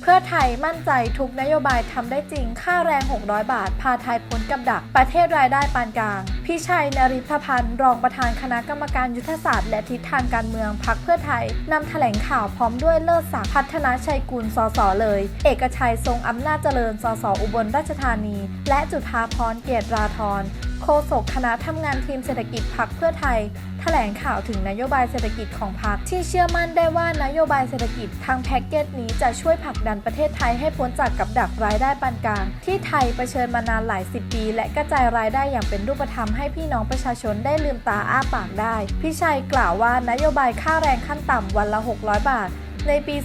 เพื่อไทยมั่นใจทุกนโยบายทำได้จริง ค่าแรง 600 บาท พาไทยพ้นกับดัก ประเทศรายได้ปานกลาง พิชัยนริพพันธ์รองประธานคณะกรรมการยุทธศาสตร์และทิศทางการเมืองพักเพื่อไทยนำแถลงข่าวพร้อมด้วยเลิศศักดิ์พัฒนาชัยกุลสสเลย เอกชัยทรงอำนาจเจริญสสอุบลราชธานี และจุฑาพรเกียรติราธร โฆษกคณะทำงานทีมเศรษฐกิจพักเพื่อไทย แถลงข่าวถึงนโยบายเศรษฐกิจของพรรคที่เชื่อมั่นได้ว่านโยบายเศรษฐกิจทางแพ็กเกจนี้จะช่วยผลักดันประเทศไทยให้พ้นจากกับดักรายได้ปานกลาง ที่ไทยเผชิญมานานหลายสิบปี และกระจายรายได้อย่างเป็นรูปธรรมให้พี่น้องประชาชนได้ลืมตาอ้าปากได้พี่ชัยกล่าวว่านโยบายค่าแรงขั้นต่ำวันละ 600 บาท ในปี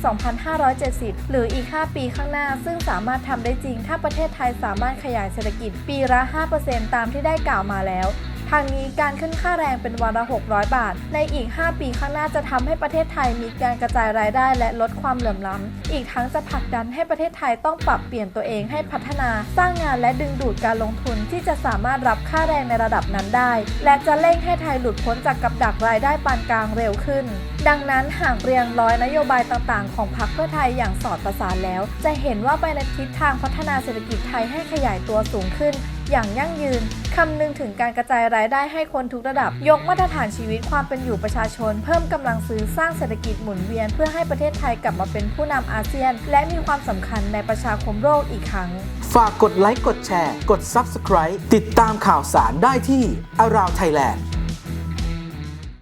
2570 หรืออีก 5 ปีข้างหน้า ซึ่งสามารถทำได้จริง ถ้าประเทศไทยสามารถขยายเศรษฐกิจปีละ 5%ตามที่ได้กล่าวมาแล้ว ทางนี้การขึ้นค่าแรงเป็นวันละ 600 บาท ในอีก 5 ปีข้างหน้าจะทำให้ประเทศไทยมีการกระจายรายได้และลดความเหลื่อมล้ำอีกทั้งจะผลักดันให้ประเทศไทยต้องปรับเปลี่ยนตัวเองให้พัฒนา สร้างงานและดึงดูดการลงทุนที่จะสามารถรับค่าแรงในระดับนั้นได้ และจะเร่งให้ไทยหลุดพ้นจากกับดักรายได้ปานกลางเร็วขึ้น ดังนั้นหากเรียงร้อยนโยบายต่างๆ ของพรรคเพื่อไทยอย่างสอดประสานแล้ว จะเห็นว่าไปในทิศทางพัฒนาเศรษฐกิจไทยให้ขยายตัวสูงขึ้น อย่างยั่งยืนคำนึงถึงการกระจายรายได้ให้คนทุกระดับ ยกมาตรฐานชีวิตความเป็นอยู่ประชาชน เพิ่มกำลังซื้อสร้างเศรษฐกิจหมุนเวียน เพื่อให้ประเทศไทยกลับมาเป็นผู้นำอาเซียน และมีความสำคัญในประชาคมโลกอีกครั้ง ฝากกดไลค์กดแชร์ กด Subscribe ติดตามข่าวสารได้ที่ Around Thailand